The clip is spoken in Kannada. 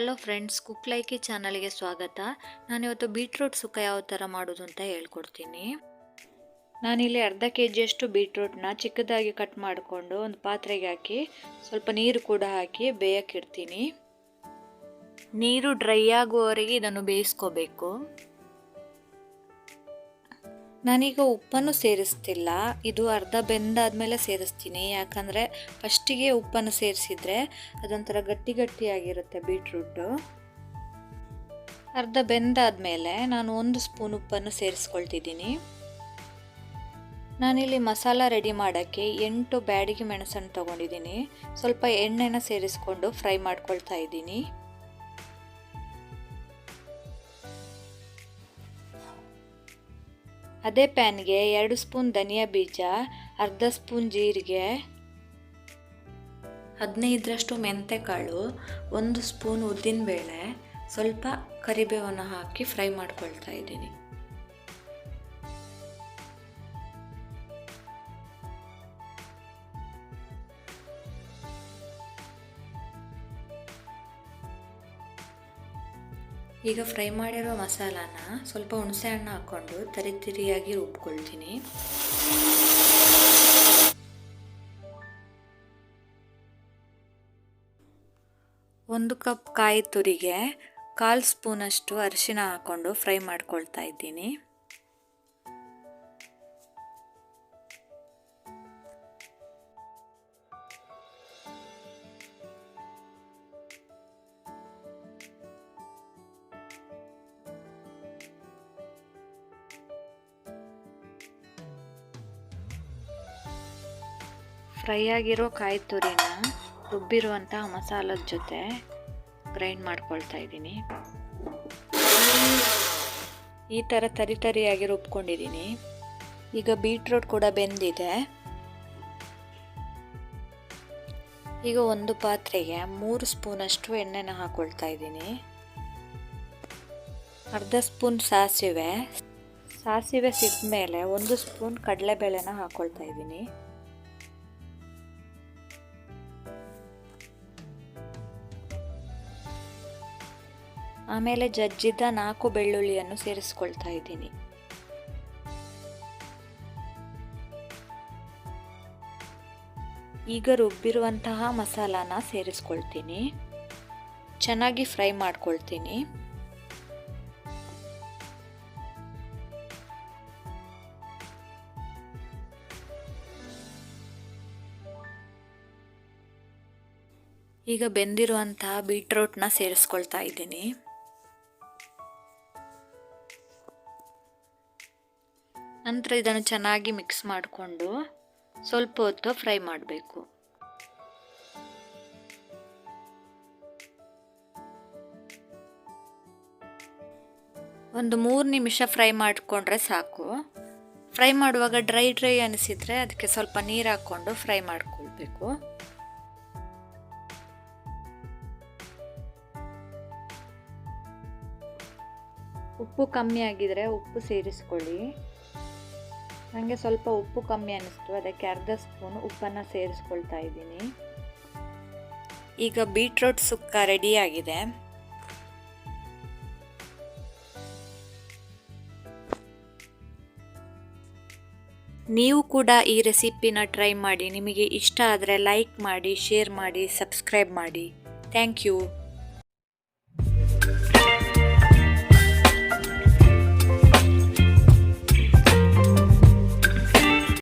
ಫ್ರೆಂಡ್ಸ್ ಕುಕ್ ಲೈಕಿ ಚಾನಲ್ಗೆ ಸ್ವಾಗತ. ನಾನಿವತ್ತು ಬೀಟ್ರೂಟ್ ಸುಕ್ಕ ಯಾವ ಥರ ಮಾಡೋದು ಅಂತ ಹೇಳ್ಕೊಡ್ತೀನಿ. ನಾನಿಲ್ಲಿ ಅರ್ಧ ಕೆ ಜಿಯಷ್ಟು ಬೀಟ್ರೂಟ್ನ ಚಿಕ್ಕದಾಗಿ ಕಟ್ ಮಾಡಿಕೊಂಡು ಒಂದು ಪಾತ್ರೆಗೆ ಹಾಕಿ ಸ್ವಲ್ಪ ನೀರು ಕೂಡ ಹಾಕಿ ಬೇಯಕ್ಕಿಡ್ತೀನಿ ನೀರು ಡ್ರೈ ಆಗುವವರೆಗೆ ಇದನ್ನು ಬೇಯಿಸ್ಕೋಬೇಕು. ನಾನೀಗ ಉಪ್ಪನ್ನು ಸೇರಿಸ್ತಿಲ್ಲ. ಇದು ಅರ್ಧ ಬೆಂದಾದಮೇಲೆ ಸೇರಿಸ್ತೀನಿ. ಯಾಕಂದರೆ ಫಸ್ಟಿಗೆ ಉಪ್ಪನ್ನು ಸೇರಿಸಿದ್ರೆ ಅದೊಂಥರ ಗಟ್ಟಿ ಗಟ್ಟಿಯಾಗಿರುತ್ತೆ ಬೀಟ್ರೂಟು. ಅರ್ಧ ಬೆಂದಾದಮೇಲೆ ನಾನು ಒಂದು ಸ್ಪೂನ್ ಉಪ್ಪನ್ನು ಸೇರಿಸ್ಕೊಳ್ತಿದ್ದೀನಿ. ನಾನಿಲ್ಲಿ ಮಸಾಲ ರೆಡಿ ಮಾಡೋಕ್ಕೆ ಎಂಟು ಬ್ಯಾಡಿಗೆ ಮೆಣಸನ್ನು ತೊಗೊಂಡಿದ್ದೀನಿ. ಸ್ವಲ್ಪ ಎಣ್ಣೆನ ಸೇರಿಸ್ಕೊಂಡು ಫ್ರೈ ಮಾಡ್ಕೊಳ್ತಾ ಇದ್ದೀನಿ. ಅದೇ ಪ್ಯಾನ್ಗೆ ಎರಡು ಸ್ಪೂನ್ ಧನಿಯಾ ಬೀಜ, ಅರ್ಧ ಸ್ಪೂನ್ ಜೀರಿಗೆ, ಹದಿನೈದರಷ್ಟು ಮೆಂತೆಕಾಳು, ಒಂದು ಸ್ಪೂನ್ ಉದ್ದಿನಬೇಳೆ, ಸ್ವಲ್ಪ ಕರಿಬೇವನ್ನು ಹಾಕಿ ಫ್ರೈ ಮಾಡ್ಕೊಳ್ತಾ ಇದ್ದೀನಿ. ಈಗ ಫ್ರೈ ಮಾಡಿರೋ ಮಸಾಲಾನ ಸ್ವಲ್ಪ ಹುಣಸೆ ಹಣ್ಣು ಹಾಕ್ಕೊಂಡು ತರಿ ತಿರಿಯಾಗಿ ರುಬ್ಕೊಳ್ತೀನಿ. ಒಂದು ಕಪ್ ಕಾಯಿ ತುರಿಗೆ ಕಾಲು ಸ್ಪೂನಷ್ಟು ಅರಿಶಿನ ಹಾಕ್ಕೊಂಡು ಫ್ರೈ ಮಾಡ್ಕೊಳ್ತಾ ಇದ್ದೀನಿ. ಫ್ರೈ ಆಗಿರೋ ಕಾಯಿ ತುರಿನ ರುಬ್ಬಿರುವಂಥ ಮಸಾಲದ ಜೊತೆ ಗ್ರೈಂಡ್ ಮಾಡ್ಕೊಳ್ತಾ ಇದ್ದೀನಿ. ಈ ಥರ ತರಿ ತರಿಯಾಗಿ ರುಬ್ಕೊಂಡಿದ್ದೀನಿ. ಈಗ ಬೀಟ್ರೂಟ್ ಕೂಡ ಬೆಂದಿದೆ. ಈಗ ಒಂದು ಪಾತ್ರೆಗೆ ಮೂರು ಸ್ಪೂನಷ್ಟು ಎಣ್ಣೆನ ಹಾಕ್ಕೊಳ್ತಾ ಇದ್ದೀನಿ. ಅರ್ಧ ಸ್ಪೂನ್ ಸಾಸಿವೆ. ಸಾಸಿವೆ ಸಿದ್ದ ಮೇಲೆ ಒಂದು ಸ್ಪೂನ್ ಕಡಲೆಬೇಳೆನ ಹಾಕ್ಕೊಳ್ತಾ ಇದ್ದೀನಿ. ಆಮೇಲೆ ಜಜ್ಜಿದ ನಾಲ್ಕು ಬೆಳ್ಳುಳ್ಳಿಯನ್ನು ಸೇರಿಸ್ಕೊಳ್ತಾ ಇದ್ದೀನಿ. ಈಗ ರುಬ್ಬಿರುವಂತಹ ಮಸಾಲಾನ ಸೇರಿಸ್ಕೊಳ್ತೀನಿ. ಚೆನ್ನಾಗಿ ಫ್ರೈ ಮಾಡ್ಕೊಳ್ತೀನಿ. ಈಗ ಬೆಂದಿರುವಂತಹ ಬೀಟ್ರೂಟ್ನ ಸೇರಿಸ್ಕೊಳ್ತಾ ಇದ್ದೀನಿ. ನಂತರ ಇದನ್ನು ಚೆನ್ನಾಗಿ ಮಿಕ್ಸ್ ಮಾಡಿಕೊಂಡು ಸ್ವಲ್ಪ ಹೊತ್ತು ಫ್ರೈ ಮಾಡಬೇಕು. ಒಂದು ಮೂರು ನಿಮಿಷ ಫ್ರೈ ಮಾಡಿಕೊಂಡ್ರೆ ಸಾಕು. ಫ್ರೈ ಮಾಡುವಾಗ ಡ್ರೈ ಡ್ರೈ ಅನಿಸಿದರೆ ಅದಕ್ಕೆ ಸ್ವಲ್ಪ ನೀರು ಹಾಕ್ಕೊಂಡು ಫ್ರೈ ಮಾಡ್ಕೊಳ್ಬೇಕು. ಉಪ್ಪು ಕಮ್ಮಿ ಆಗಿದರೆ ಉಪ್ಪು ಸೇರಿಸ್ಕೊಳ್ಳಿ. ನನಗೆ ಸ್ವಲ್ಪ ಉಪ್ಪು ಕಮ್ಮಿ ಅನ್ನಿಸ್ತು. ಅದಕ್ಕೆ ಅರ್ಧ ಸ್ಪೂನ್ ಉಪ್ಪನ್ನು ಸೇರಿಸ್ಕೊಳ್ತಾ ಇದ್ದೀನಿ. ಈಗ ಬೀಟ್ರೋಟ್ ಸುಕ್ಕ ರೆಡಿಯಾಗಿದೆ ನೀವು ಕೂಡ ಈ ರೆಸಿಪಿನ ಟ್ರೈ ಮಾಡಿ. ನಿಮಗೆ ಇಷ್ಟ ಆದರೆ ಲೈಕ್ ಮಾಡಿ ಶೇರ್ ಮಾಡಿ ಸಬ್ಸ್ಕ್ರೈಬ್ ಮಾಡಿ. Thank you